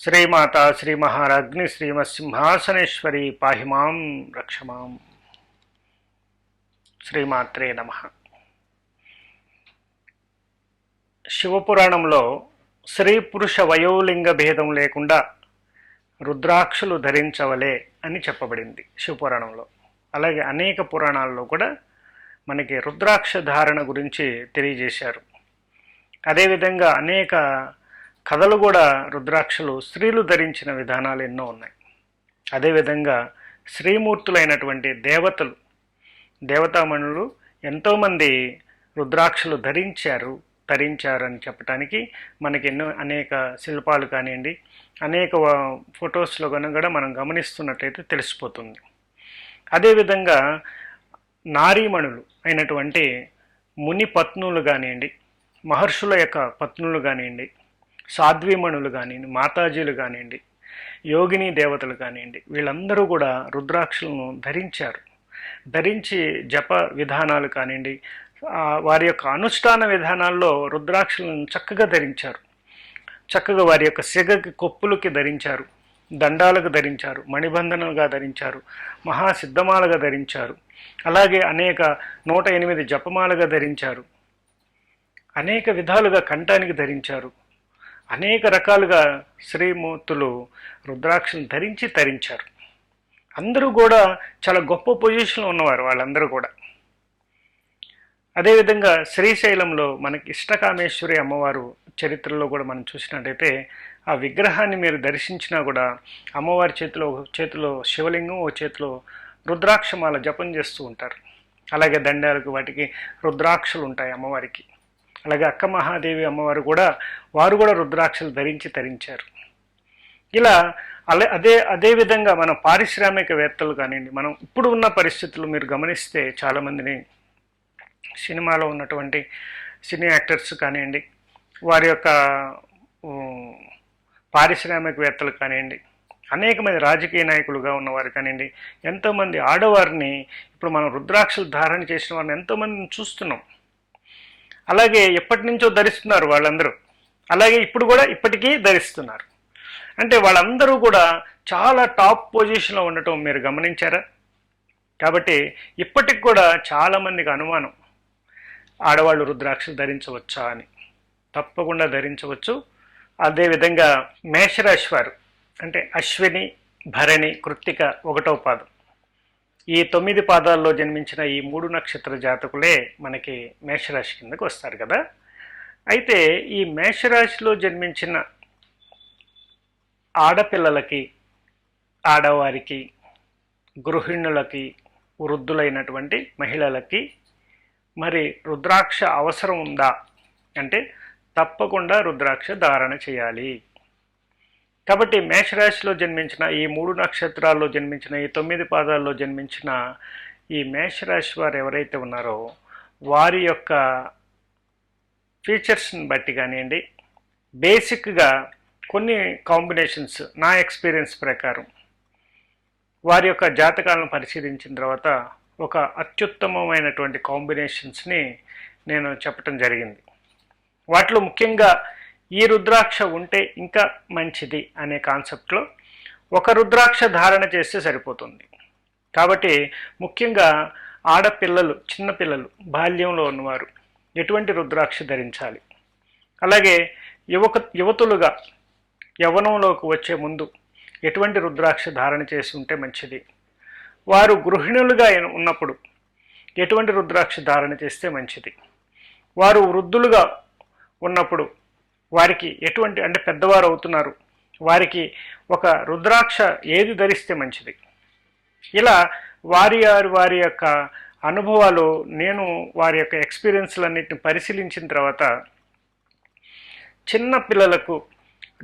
శ్రీమాత శ్రీ మహారాజ్ని శ్రీమసింహాసనేశ్వరి పాహిమాం రక్షమాం శ్రీమాత్రే నమ. శివపురాణంలో స్త్రీ పురుష వయోలింగ భేదం లేకుండా రుద్రాక్షులు ధరించవలే అని చెప్పబడింది శివపురాణంలో. అలాగే అనేక పురాణాల్లో కూడా మనకి రుద్రాక్ష ధారణ గురించి తెలియజేశారు. అదేవిధంగా అనేక కథలు కూడా రుద్రాక్షలు స్త్రీలు ధరించిన విధానాలు ఎన్నో ఉన్నాయి. అదేవిధంగా శ్రీమూర్తులైనటువంటి దేవతలు దేవతామణులు ఎంతోమంది రుద్రాక్షలు ధరించారు ధరించారని చెప్పడానికి మనకి ఎన్నో అనేక శిల్పాలు కానివ్వండి అనేక ఫొటోస్లో కనుక కూడా మనం గమనిస్తున్నట్లయితే తెలిసిపోతుంది. అదేవిధంగా నారీమణులు అయినటువంటి ముని పత్నులు కానివ్వండి మహర్షుల యొక్క పత్నులు కానివ్వండి సాధ్వీమణులు కానివ్వండి మాతాజీలు కానివ్వండి యోగిని దేవతలు కానివ్వండి వీళ్ళందరూ కూడా రుద్రాక్షలను ధరించారు. ధరించి జప విధానాలు కానివ్వండి వారి యొక్క అనుష్ఠాన విధానాల్లో రుద్రాక్షలను చక్కగా ధరించారు. చక్కగా వారి యొక్క సిగకి కొప్పులకి ధరించారు. దండాలకు ధరించారు. మణిబంధనలుగా ధరించారు. మహాసిద్ధమాలుగా ధరించారు. అలాగే అనేక నూట ఎనిమిది జపమాలుగా ధరించారు. అనేక విధాలుగా కంఠానికి ధరించారు. అనేక రకాలుగా శ్రీమూర్తులు రుద్రాక్షను ధరించి తరించారు. అందరూ కూడా చాలా గొప్ప పొజిషన్లో ఉన్నవారు వాళ్ళందరూ కూడా. అదేవిధంగా శ్రీశైలంలో మనకి ఇష్టకామేశ్వరి అమ్మవారు చరిత్రలో కూడా మనం చూసినట్టయితే ఆ విగ్రహాన్ని మీరు దర్శించినా కూడా అమ్మవారి చేతిలో ఒక చేతిలో శివలింగం ఒక చేతిలో రుద్రాక్షమాల జపం చేస్తూ ఉంటారు. అలాగే దండాలకు వాటికి రుద్రాక్షలు ఉంటాయి అమ్మవారికి. అలాగే అక్క మహాదేవి అమ్మవారు కూడా వారు కూడా రుద్రాక్షలు ధరించి తరించారు. ఇలా అలా అదే అదే విధంగా మన పారిశ్రామికవేత్తలు కానివ్వండి మనం ఇప్పుడు ఉన్న పరిస్థితులు మీరు గమనిస్తే చాలామందిని సినిమాలో ఉన్నటువంటి సినీ యాక్టర్స్ కానివ్వండి వారి యొక్క పారిశ్రామికవేత్తలు కానివ్వండి అనేక మంది రాజకీయ నాయకులుగా ఉన్నవారు కానివ్వండి ఎంతోమంది ఆడవారిని ఇప్పుడు మనం రుద్రాక్షలు ధారణ చేసిన వారిని ఎంతోమందిని చూస్తున్నాం. అలాగే ఎప్పటి నుంచో ధరిస్తున్నారు వాళ్ళందరూ. అలాగే ఇప్పుడు కూడా ఇప్పటికీ ధరిస్తున్నారు. అంటే వాళ్ళందరూ కూడా చాలా టాప్ పొజిషన్లో ఉండటం మీరు గమనించారా? కాబట్టి ఇప్పటికి కూడా చాలామందికి అనుమానం ఆడవాళ్ళు రుద్రాక్షలు ధరించవచ్చా అని. తప్పకుండా ధరించవచ్చు. అదేవిధంగా మేషరాశి వారు అంటే అశ్విని భరణి కృత్తిక ఒకటో పాదం. ఈ తొమ్మిది పాదాల్లో జన్మించిన ఈ మూడు నక్షత్ర జాతకులే మనకి మేషరాశి కిందకు వస్తారు కదా. అయితే ఈ మేషరాశిలో జన్మించిన ఆడపిల్లలకి ఆడవారికి గృహిణులకి వృద్ధులైనటువంటి మహిళలకి మరి రుద్రాక్ష అవసరం ఉందా? అంటే తప్పకుండా రుద్రాక్ష ధారణ చేయాలి. కాబట్టి మేషరాశిలో జన్మించిన ఈ మూడు నక్షత్రాల్లో జన్మించిన ఈ తొమ్మిది పాదాల్లో జన్మించిన ఈ మేషరాశి వారు ఎవరైతే ఉన్నారో వారి యొక్క ఫీచర్స్ని బట్టి కానివ్వండి బేసిక్గా కొన్ని కాంబినేషన్స్ నా ఎక్స్పీరియన్స్ ప్రకారం. వారి యొక్క జాతకాలను పరిశీలించిన తర్వాత ఒక అత్యుత్తమమైనటువంటి కాంబినేషన్స్ని నేను చెప్పటం జరిగింది. వాటిలో ముఖ్యంగా ఈ రుద్రాక్ష ఉంటే ఇంకా మంచిది అనే కాన్సెప్ట్లో ఒక రుద్రాక్ష ధారణ చేస్తే సరిపోతుంది. కాబట్టి ముఖ్యంగా ఆడపిల్లలు చిన్నపిల్లలు బాల్యంలో ఉన్నవారు ఎటువంటి రుద్రాక్ష ధరించాలి? అలాగే యువక యువతులుగా యవనంలోకి వచ్చే ముందు ఎటువంటి రుద్రాక్ష ధారణ చేసి ఉంటే మంచిది? వారు గృహిణులుగా ఉన్నప్పుడు ఎటువంటి రుద్రాక్ష ధారణ చేస్తే మంచిది? వారు వృద్ధులుగా ఉన్నప్పుడు వారికి ఎటువంటి అంటే పెద్దవారు అవుతున్నారు. వారికి ఒక రుద్రాక్ష ఏది ధరిస్తే మంచిది? ఇలా వారి వారి వారి యొక్క అనుభవాలు నేను వారి యొక్క ఎక్స్పీరియన్స్లన్నింటిని పరిశీలించిన తర్వాత చిన్న పిల్లలకు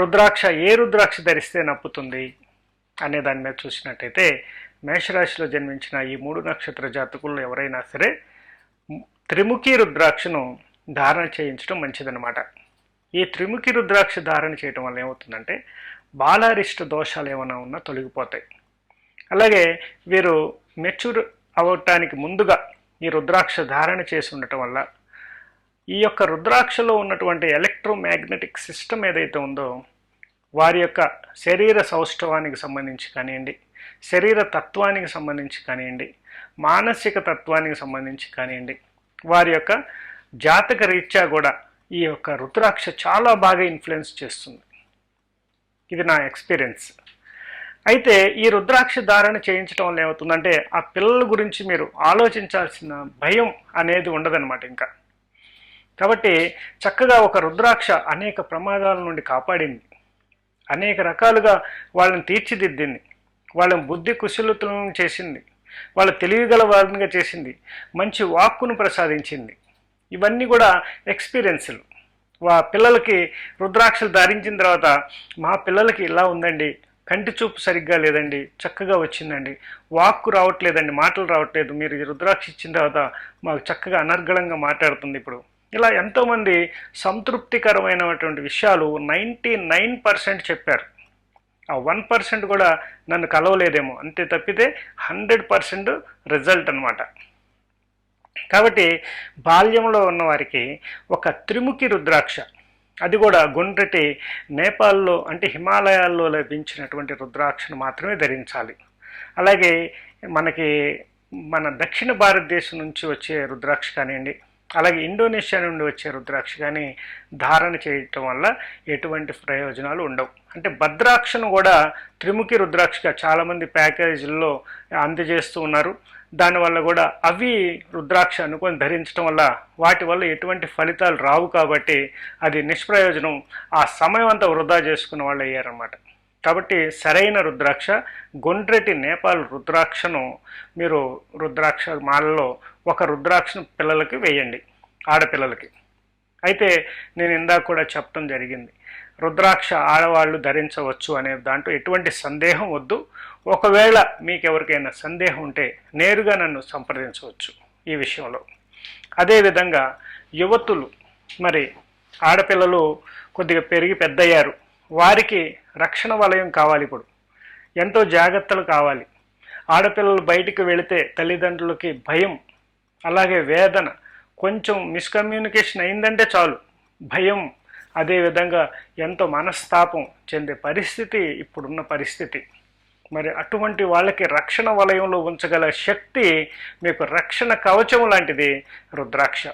రుద్రాక్ష ఏ రుద్రాక్ష ధరిస్తే నప్పుతుంది అనే దాని మీద చూసినట్టయితే మేషరాశిలో జన్మించిన ఈ మూడు నక్షత్ర జాతకుల్లో ఎవరైనా సరే త్రిముఖి రుద్రాక్షను ధారణ చేయించడం మంచిదన్నమాట. ఈ త్రిముఖి రుద్రాక్ష ధారణ చేయటం వల్ల ఏమవుతుందంటే బాలారిష్ట దోషాలు ఏమైనా ఉన్నా తొలగిపోతాయి. అలాగే వీరు మెచ్యూర్ అవ్వటానికి ముందుగా ఈ రుద్రాక్ష ధారణ చేసి ఉండటం వల్ల ఈ యొక్క రుద్రాక్షలో ఉన్నటువంటి ఎలక్ట్రోమాగ్నెటిక్ సిస్టమ్ ఏదైతే ఉందో వారి యొక్క శరీర సౌష్ఠవానికి సంబంధించి కానివ్వండి శరీర తత్వానికి సంబంధించి కానివ్వండి మానసిక తత్వానికి సంబంధించి కానివ్వండి వారి యొక్క జాతక రీత్యా కూడా ఈ యొక్క రుద్రాక్ష చాలా బాగా ఇన్ఫ్లుయెన్స్ చేస్తుంది. ఇది నా ఎక్స్పీరియన్స్ అయితే ఈ రుద్రాక్ష ధారణ చేయించడం వల్ల ఏమవుతుందంటే ఆ పిల్లల గురించి మీరు ఆలోచించాల్సిన భయం అనేది ఉండదన్నమాట ఇంకా. కాబట్టి చక్కగా ఒక రుద్రాక్ష అనేక ప్రమాదాల నుండి కాపాడింది. అనేక రకాలుగా వాళ్ళని తీర్చిదిద్దింది. వాళ్ళని బుద్ధి కుశలతలను చేసింది. వాళ్ళ తెలివిగల వారినిగా చేసింది. మంచి వాక్కును ప్రసాదించింది. ఇవన్నీ కూడా ఎక్స్పీరియన్స్లు వా పిల్లలకి రుద్రాక్షలు ధరించిన తర్వాత మా పిల్లలకి ఇలా ఉందండి. కంటి చూపు సరిగ్గా లేదండి. చక్కగా వచ్చిందండి. వాక్కు రావట్లేదండి. మాటలు రావట్లేదు. మీరు రుద్రాక్ష ఇచ్చిన తర్వాత మాకు చక్కగా అనర్గళంగా మాట్లాడుతుంది ఇప్పుడు. ఇలా ఎంతోమంది సంతృప్తికరమైనటువంటి విషయాలు నైంటీ నైన్ పర్సెంట్ చెప్పారు. ఆ వన్ పర్సెంట్ కూడా నన్ను కలవలేదేమో. అంతే తప్పితే హండ్రెడ్ పర్సెంట్ రిజల్ట్ అనమాట కాబట్టి బాల్యంలో ఉన్నవారికి ఒక త్రిముఖి రుద్రాక్ష అది కూడా గుండ్రటి నేపాల్లో అంటే హిమాలయాల్లో లభించినటువంటి రుద్రాక్షను మాత్రమే ధరించాలి. అలాగే మనకి మన దక్షిణ భారతదేశం నుంచి వచ్చే రుద్రాక్ష కానివ్వండి అలాగే ఇండోనేషియా నుండి వచ్చే రుద్రాక్ష కానీ ధారణ చేయటం వల్ల ఎటువంటి ప్రయోజనాలు ఉండవు. అంటే భద్రాక్షను కూడా త్రిముఖి రుద్రాక్షగా చాలామంది ప్యాకేజీల్లో అందజేస్తూ ఉన్నారు. దానివల్ల కూడా అవి రుద్రాక్ష అనుకొని ధరించడం వల్ల వాటి వల్ల ఎటువంటి ఫలితాలు రావు కాబట్టి అది నిష్ప్రయోజనం. ఆ సమయం అంతా వృధా చేసుకున్న వాళ్ళు అయ్యారన్నమాట. కాబట్టి సరైన రుద్రాక్ష గుండ్రెటి నేపాల్ రుద్రాక్షను మీరు రుద్రాక్ష మాలలో ఒక రుద్రాక్షను పిల్లలకి వేయండి ఆడపిల్లలకి. అయితే నేను ఇందాక కూడా చెప్పడం జరిగింది రుద్రాక్ష ఆడవాళ్ళు ధరించవచ్చు అనే దాంట్లో ఎటువంటి సందేహం వద్దు. ఒకవేళ మీకు ఎవరికైనా సందేహం ఉంటే నేరుగా నన్ను సంప్రదించవచ్చు ఈ విషయంలో. అదేవిధంగా యువతులు మరి ఆడపిల్లలు కొద్దిగా పెరిగి పెద్దయ్యారు వారికి రక్షణ వలయం కావాలి ఇప్పుడు. ఎంతో జాగ్రత్తలు కావాలి. ఆడపిల్లలు బయటికి వెళితే తల్లిదండ్రులకి భయం అలాగే వేదన. కొంచెం మిస్కమ్యూనికేషన్ అయిందంటే చాలు. భయం అదేవిధంగా ఎంతో మనస్తాపం చెందే పరిస్థితి ఇప్పుడున్న పరిస్థితి. మరి అటువంటి వాళ్ళకి రక్షణ వలయంలో ఉంచగల శక్తి మీకు రక్షణ కవచం లాంటిది రుద్రాక్ష.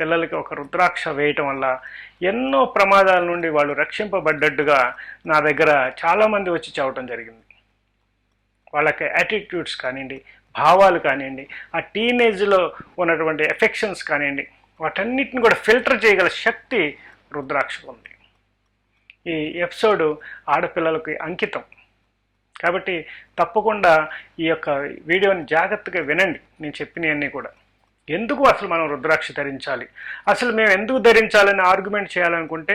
పిల్లలకి ఒక రుద్రాక్ష వేయటం వల్ల ఎన్నో ప్రమాదాల నుండి వాళ్ళు రక్షింపబడ్డట్టుగా నా దగ్గర చాలామంది వచ్చి చెప్పడం జరిగింది. వాళ్ళకి యాటిట్యూడ్స్ కానివ్వండి భావాలు కానివ్వండి ఆ టీనేజ్లో ఉన్నటువంటి ఎఫెక్షన్స్ కానివ్వండి వాటన్నిటిని కూడా ఫిల్టర్ చేయగల శక్తి రుద్రాక్షకు ఉంది. ఈ ఎపిసోడ్ ఆడపిల్లలకి అంకితం. కాబట్టి తప్పకుండా ఈ యొక్క వీడియోని జాగ్రత్తగా వినండి. నేను చెప్పినవన్నీ కూడా. ఎందుకు అసలు మనం రుద్రాక్ష ధరించాలి? అసలు మేము ఎందుకు ధరించాలని ఆర్గ్యుమెంట్ చేయాలనుకుంటే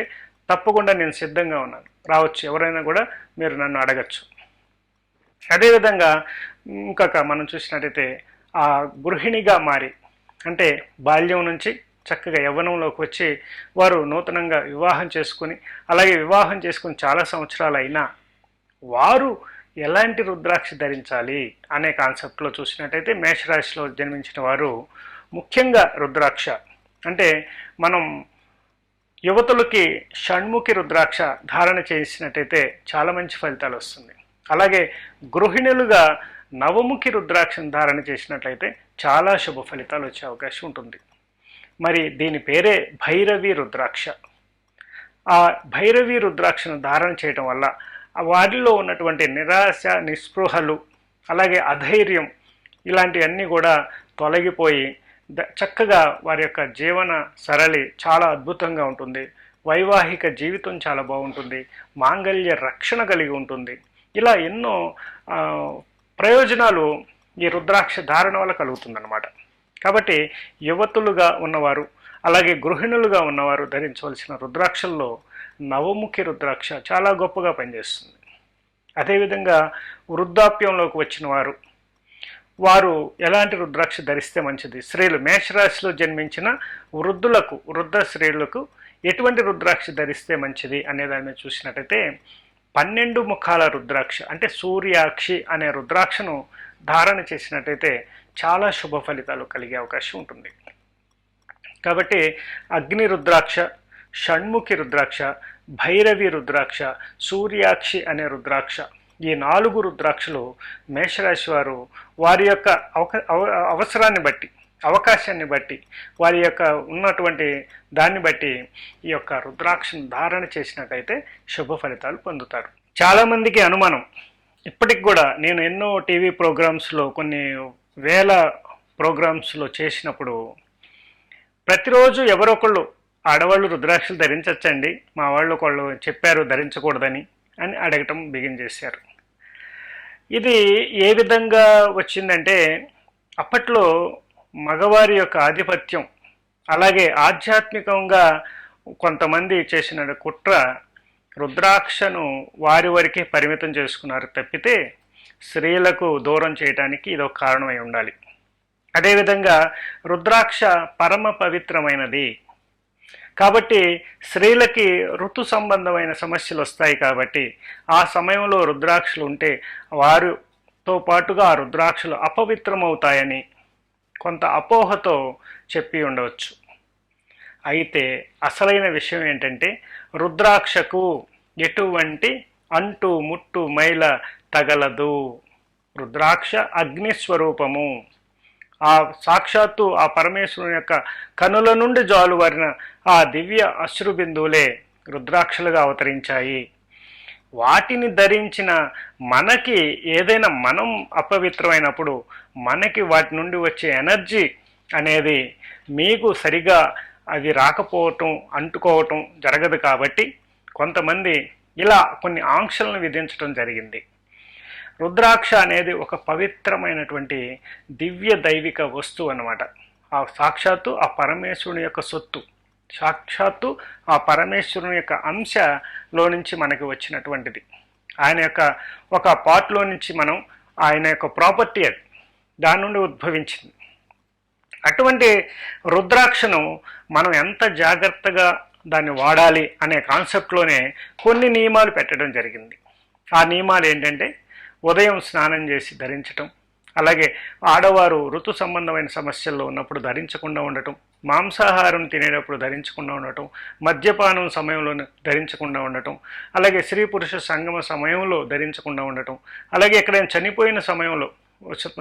తప్పకుండా నేను సిద్ధంగా ఉన్నాను. రావచ్చు ఎవరైనా కూడా మీరు నన్ను అడగచ్చు. అదేవిధంగా ఇంకొక మనం చూసినట్టయితే ఆ గృహిణిగా మారి అంటే బాల్యం నుంచి చక్కగా యవ్వనంలోకి వచ్చి వారు నూతనంగా వివాహం చేసుకుని అలాగే వివాహం చేసుకుని చాలా సంవత్సరాలు అయినా వారు ఎలాంటి రుద్రాక్ష ధరించాలి అనే కాన్సెప్ట్లో చూసినట్టయితే మేషరాశిలో జన్మించిన వారు ముఖ్యంగా రుద్రాక్ష. అంటే మనం యువతులకి షణ్ముఖి రుద్రాక్ష ధారణ చేసినట్టయితే చాలా మంచి ఫలితాలు వస్తుంది. అలాగే గృహిణులుగా నవముఖి రుద్రాక్షను ధారణ చేసినట్లయితే చాలా శుభ ఫలితాలు వచ్చే అవకాశం ఉంటుంది. మరి దీని పేరే భైరవి రుద్రాక్ష. ఆ భైరవి రుద్రాక్షను ధారణ చేయటం వల్ల వారిలో ఉన్నటువంటి నిరాశ నిస్పృహలు అలాగే అధైర్యం ఇలాంటివన్నీ కూడా తొలగిపోయి చక్కగా వారి యొక్క జీవన సరళి చాలా అద్భుతంగా ఉంటుంది. వైవాహిక జీవితం చాలా బాగుంటుంది. మాంగళ్య రక్షణ కలిగి ఉంటుంది. ఇలా ఎన్నో ప్రయోజనాలు ఈ రుద్రాక్ష ధారణ వల్ల కలుగుతుందన్నమాట. కాబట్టి యువతులుగా ఉన్నవారు అలాగే గృహిణులుగా ఉన్నవారు ధరించవలసిన రుద్రాక్షల్లో నవముఖి రుద్రాక్ష చాలా గొప్పగా పనిచేస్తుంది. అదేవిధంగా వృద్ధాప్యంలోకి వచ్చిన వారు వారు ఎలాంటి రుద్రాక్ష ధరిస్తే మంచిది? స్త్రీలు మేషరాశిలో జన్మించిన వృద్ధులకు వృద్ధ స్త్రీలకు ఎటువంటి రుద్రాక్ష ధరిస్తే మంచిది అనే దాని మీద చూసినట్టయితే పన్నెండు ముఖాల రుద్రాక్ష అంటే సూర్యాక్షి అనే రుద్రాక్షను ధారణ చేసినట్టయితే చాలా శుభ ఫలితాలు కలిగే అవకాశం ఉంటుంది. కాబట్టి అగ్ని రుద్రాక్ష షణ్ముఖి రుద్రాక్ష భైరవి రుద్రాక్ష సూర్యాక్షి అనే రుద్రాక్ష ఈ నాలుగు రుద్రాక్షలు మేషరాశి వారు వారి యొక్క అవక అవ- అవసరాన్ని బట్టి అవకాశాన్ని బట్టి వారి యొక్క ఉన్నటువంటి దాన్ని బట్టి ఈ యొక్క రుద్రాక్షను ధారణ చేసినట్టయితే శుభ ఫలితాలు పొందుతారు. చాలామందికి అనుమానం. ఇప్పటికి కూడా నేను ఎన్నో టీవీ ప్రోగ్రామ్స్లో కొన్ని వేల ప్రోగ్రామ్స్లో చేసినప్పుడు ప్రతిరోజు ఎవరొకళ్ళు ఆడవాళ్ళు రుద్రాక్షలు ధరించవచ్చండి మా వాళ్ళు ఒకళ్ళు చెప్పారు ధరించకూడదని అని అడగటం బిగిన్ చేశారు. ఇది ఏ విధంగా వచ్చిందంటే అప్పట్లో మగవారి యొక్క ఆధిపత్యం అలాగే ఆధ్యాత్మికంగా కొంతమంది చేసిన కుట్ర రుద్రాక్షను వారి వరకే పరిమితం చేసుకున్నారు తప్పితే స్త్రీలకు దూరం చేయడానికి ఇది ఒక కారణమై ఉండాలి. అదేవిధంగా రుద్రాక్ష పరమ పవిత్రమైనది. కాబట్టి స్త్రీలకి ఋతు సంబంధమైన సమస్యలు వస్తాయి కాబట్టి ఆ సమయంలో రుద్రాక్షలు ఉంటే వారితో పాటుగా ఆ రుద్రాక్షలు అపవిత్రమవుతాయని కొంత అపోహతో చెప్పి ఉండవచ్చు. అయితే అసలైన విషయం ఏంటంటే రుద్రాక్షకు ఎటువంటి అంటు ముట్టు మైల తగలదు. రుద్రాక్ష అగ్నిస్వరూపము ఆ సాక్షాత్తు ఆ పరమేశ్వరుని యొక్క కనుల నుండి జాలువారిన ఆ దివ్య అశ్రు బిందువులే రుద్రాక్షలుగా అవతరించాయి. వాటిని ధరించిన మనకి ఏదైనా మనం అపవిత్రమైనప్పుడు మనకి వాటి నుండి వచ్చే ఎనర్జీ అనేది మీకు సరిగా అవి రాకపోవటం అంటుకోవటం జరగదు కాబట్టి కొంతమంది ఇలా కొన్ని ఆంక్షలను విధించడం జరిగింది. రుద్రాక్ష అనేది ఒక పవిత్రమైనటువంటి దివ్య దైవిక వస్తువు అన్నమాట. ఆ సాక్షాత్తు ఆ పరమేశ్వరుని యొక్క సొత్తు. సాక్షాత్తు ఆ పరమేశ్వరుని యొక్క అంశలో నుంచి మనకి వచ్చినటువంటిది. ఆయన యొక్క ఒక పార్ట్లో నుంచి మనం ఆయన యొక్క ప్రాపర్టీ అది. దాని నుండి ఉద్భవించింది. అటువంటి రుద్రాక్షను మనం ఎంత జాగ్రత్తగా దాన్ని వాడాలి అనే కాన్సెప్ట్లోనే కొన్ని నియమాలు పెట్టడం జరిగింది. ఆ నియమాలు ఏంటంటే ఉదయం స్నానం చేసి ధరించటం అలాగే ఆడవారు ఋతు సంబంధమైన సమస్యల్లో ఉన్నప్పుడు ధరించకుండా ఉండటం మాంసాహారం తినేటప్పుడు ధరించకుండా ఉండటం మద్యపానం సమయంలో ధరించకుండా ఉండటం అలాగే స్త్రీ పురుష సంగమ సమయంలో ధరించకుండా ఉండటం అలాగే ఎక్కడైనా చనిపోయిన సమయంలో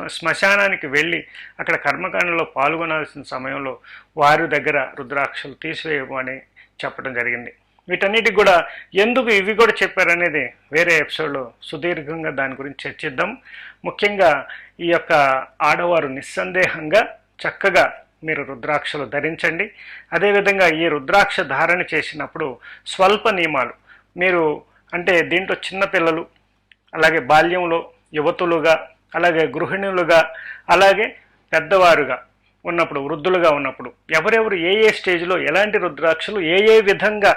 శ్మశానానికి వెళ్ళి అక్కడ కర్మకాండలో పాల్గొనాల్సిన సమయంలో వారి దగ్గర రుద్రాక్షలు తీసివేయమని చెప్పడం జరిగింది. వీటన్నిటికి కూడా ఎందుకు ఇవి కూడా చెప్పారనేది వేరే ఎపిసోడ్లో సుదీర్ఘంగా దాని గురించి చర్చిద్దాం. ముఖ్యంగా ఈ యొక్క ఆడవారు నిస్సందేహంగా చక్కగా మీరు రుద్రాక్షలు ధరించండి. అదేవిధంగా ఈ రుద్రాక్ష ధారణ చేసినప్పుడు స్వల్ప నియమాలు. మీరు అంటే దీంట్లో చిన్నపిల్లలు అలాగే బాల్యంలో యువతులుగా అలాగే గృహిణులుగా అలాగే పెద్దవారుగా ఉన్నప్పుడు వృద్ధులుగా ఉన్నప్పుడు ఎవరెవరు ఏ ఏ స్టేజ్లో ఎలాంటి రుద్రాక్షలు ఏ ఏ విధంగా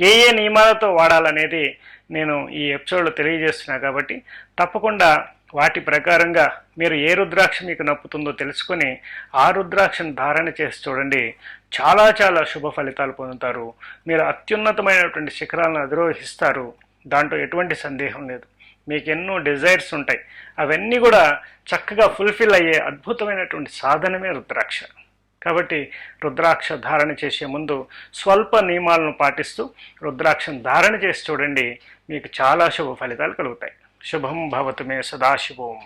ఏ ఏ నియమాలతో వాడాలనేది నేను ఈ ఎపిసోడ్లో తెలియజేస్తున్నా కాబట్టి తప్పకుండా వాటి ప్రకారంగా మీరు ఏ రుద్రాక్ష మీకు నప్పుతుందో తెలుసుకొని ఆ రుద్రాక్షను ధారణ చేసి చూడండి. చాలా చాలా శుభ ఫలితాలు పొందుతారు. మీరు అత్యున్నతమైనటువంటి శిఖరాలను అధిరోహిస్తారు. దాంట్లో ఎటువంటి సందేహం లేదు. మీకు ఎన్నో డిజైర్స్ ఉంటాయి. అవన్నీ కూడా చక్కగా ఫుల్ఫిల్ అయ్యే అద్భుతమైనటువంటి సాధనమే రుద్రాక్ష. కాబట్టి రుద్రాక్ష ధారణ చేసే ముందు స్వల్ప నియమాలను పాటిస్తూ రుద్రాక్షను ధారణ చేసి చూడండి మీకు చాలా శుభ ఫలితాలు కలుగుతాయి. శుభం భవతు మే సదాశివం.